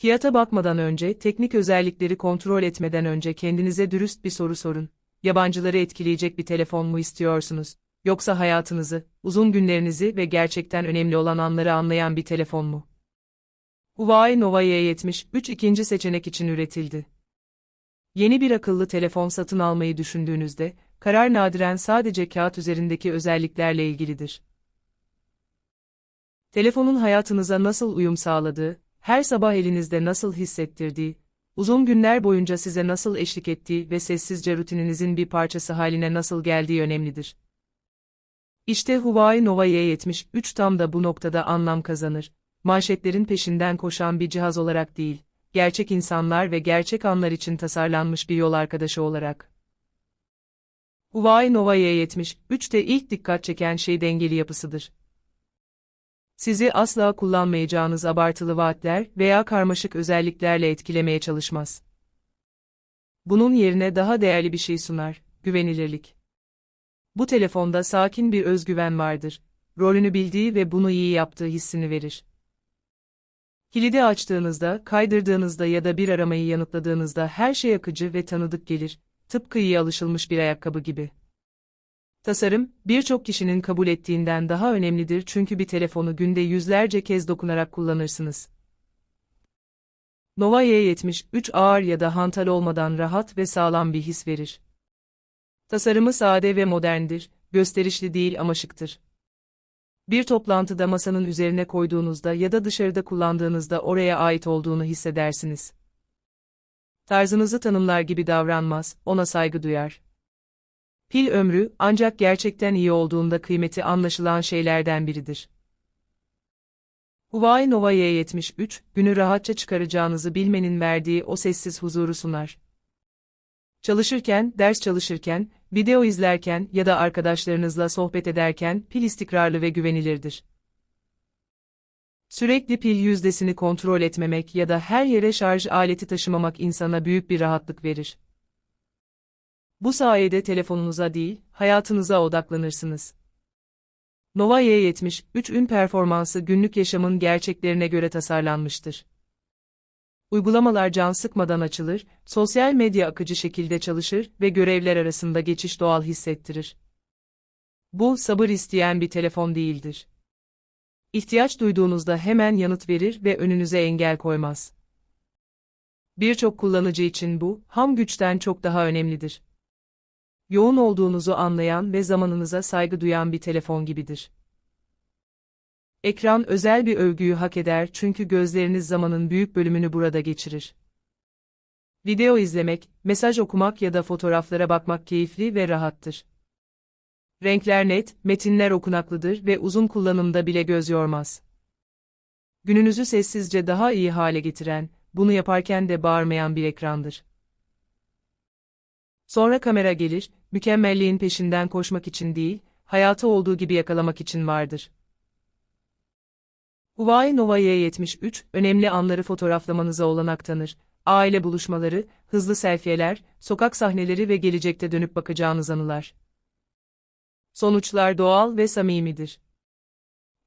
Fiyata bakmadan önce, teknik özellikleri kontrol etmeden önce kendinize dürüst bir soru sorun. Yabancıları etkileyecek bir telefon mu istiyorsunuz? Yoksa hayatınızı, uzun günlerinizi ve gerçekten önemli olan anları anlayan bir telefon mu? Huawei Nova Y73 ikinci seçenek için üretildi. Yeni bir akıllı telefon satın almayı düşündüğünüzde, karar nadiren sadece kağıt üzerindeki özelliklerle ilgilidir. Telefonun hayatınıza nasıl uyum sağladığı, her sabah elinizde nasıl hissettirdiği, uzun günler boyunca size nasıl eşlik ettiği ve sessizce rutininizin bir parçası haline nasıl geldiği önemlidir. İşte Huawei Nova Y73 tam da bu noktada anlam kazanır. Manşetlerin peşinden koşan bir cihaz olarak değil, gerçek insanlar ve gerçek anlar için tasarlanmış bir yol arkadaşı olarak. Huawei Nova Y73'te ilk dikkat çeken şey dengeli yapısıdır. Sizi asla kullanmayacağınız abartılı vaatler veya karmaşık özelliklerle etkilemeye çalışmaz. Bunun yerine daha değerli bir şey sunar, güvenilirlik. Bu telefonda sakin bir özgüven vardır. Rolünü bildiği ve bunu iyi yaptığı hissini verir. Kilidi açtığınızda, kaydırdığınızda ya da bir aramayı yanıtladığınızda her şey akıcı ve tanıdık gelir, tıpkı iyi alışılmış bir ayakkabı gibi. Tasarım, birçok kişinin kabul ettiğinden daha önemlidir çünkü bir telefonu günde yüzlerce kez dokunarak kullanırsınız. Nova Y73 ağır ya da hantal olmadan rahat ve sağlam bir his verir. Tasarımı sade ve moderndir, gösterişli değil ama şıktır. Bir toplantıda masanın üzerine koyduğunuzda ya da dışarıda kullandığınızda oraya ait olduğunu hissedersiniz. Tarzınızı tanımlar gibi davranmaz, ona saygı duyar. Pil ömrü, ancak gerçekten iyi olduğunda kıymeti anlaşılan şeylerden biridir. Huawei Nova Y73, günü rahatça çıkaracağınızı bilmenin verdiği o sessiz huzuru sunar. Çalışırken, ders çalışırken, video izlerken ya da arkadaşlarınızla sohbet ederken pil istikrarlı ve güvenilirdir. Sürekli pil yüzdesini kontrol etmemek ya da her yere şarj aleti taşımamak insana büyük bir rahatlık verir. Bu sayede telefonunuza değil, hayatınıza odaklanırsınız. Nova Y73 ün performansı günlük yaşamın gerçeklerine göre tasarlanmıştır. Uygulamalar can sıkmadan açılır, sosyal medya akıcı şekilde çalışır ve görevler arasında geçiş doğal hissettirir. Bu, sabır isteyen bir telefon değildir. İhtiyaç duyduğunuzda hemen yanıt verir ve önünüze engel koymaz. Birçok kullanıcı için bu, ham güçten çok daha önemlidir. Yoğun olduğunuzu anlayan ve zamanınıza saygı duyan bir telefon gibidir. Ekran özel bir övgüyü hak eder çünkü gözleriniz zamanın büyük bölümünü burada geçirir. Video izlemek, mesaj okumak ya da fotoğraflara bakmak keyifli ve rahattır. Renkler net, metinler okunaklıdır ve uzun kullanımda bile göz yormaz. Gününüzü sessizce daha iyi hale getiren, bunu yaparken de bağırmayan bir ekrandır. Sonra kamera gelir, mükemmelliğin peşinden koşmak için değil, hayatı olduğu gibi yakalamak için vardır. Huawei Nova Y73, önemli anları fotoğraflamanıza olanak tanır. Aile buluşmaları, hızlı selfie'ler, sokak sahneleri ve gelecekte dönüp bakacağınız anılar. Sonuçlar doğal ve samimidir.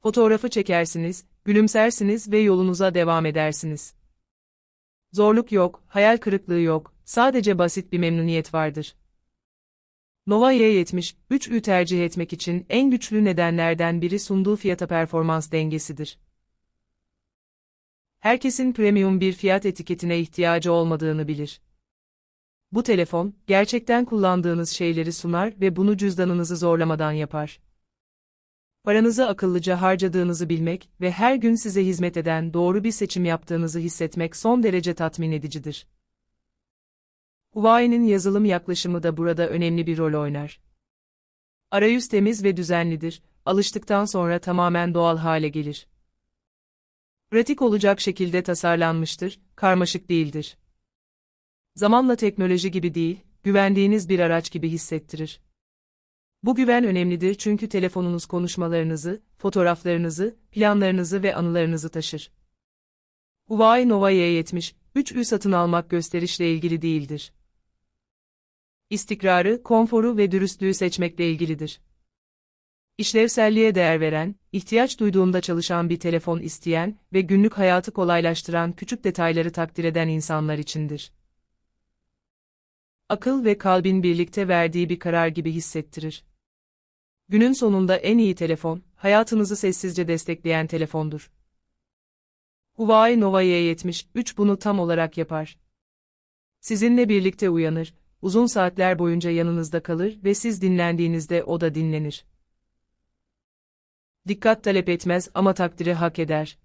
Fotoğrafı çekersiniz, gülümsersiniz ve yolunuza devam edersiniz. Zorluk yok, hayal kırıklığı yok, sadece basit bir memnuniyet vardır. Nova Y73'ü tercih etmek için en güçlü nedenlerden biri sunduğu fiyata performans dengesidir herkesin premium bir fiyat etiketine ihtiyacı olmadığını bilir. Bu telefon, gerçekten kullandığınız şeyleri sunar ve bunu cüzdanınızı zorlamadan yapar. Paranızı akıllıca harcadığınızı bilmek ve her gün size hizmet eden doğru bir seçim yaptığınızı hissetmek son derece tatmin edicidir. Huawei'nin yazılım yaklaşımı da burada önemli bir rol oynar. Arayüz temiz ve düzenlidir, alıştıktan sonra tamamen doğal hale gelir pratik olacak şekilde tasarlanmıştır, karmaşık değildir. Zamanla teknoloji gibi değil, güvendiğiniz bir araç gibi hissettirir. Bu güven önemlidir çünkü telefonunuz konuşmalarınızı, fotoğraflarınızı, planlarınızı ve anılarınızı taşır. Huawei Nova Y70, 3Ü satın almak gösterişle ilgili değildir. İstikrarı, konforu ve dürüstlüğü seçmekle ilgilidir. İşlevselliğe değer veren, ihtiyaç duyduğunda çalışan bir telefon isteyen ve günlük hayatı kolaylaştıran küçük detayları takdir eden insanlar içindir. Akıl ve kalbin birlikte verdiği bir karar gibi hissettirir. Günün sonunda en iyi telefon, hayatınızı sessizce destekleyen telefondur. Huawei Nova Y73 bunu tam olarak yapar. Sizinle birlikte uyanır, uzun saatler boyunca yanınızda kalır ve siz dinlendiğinizde o da dinlenir. Dikkat talep etmez ama takdiri hak eder.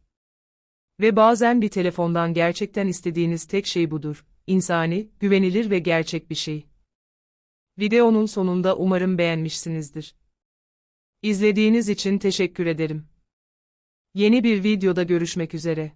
Ve bazen bir telefondan gerçekten istediğiniz tek şey budur. İnsani, güvenilir ve gerçek bir şey. Videonun sonunda umarım beğenmişsinizdir. İzlediğiniz için teşekkür ederim. Yeni bir videoda görüşmek üzere.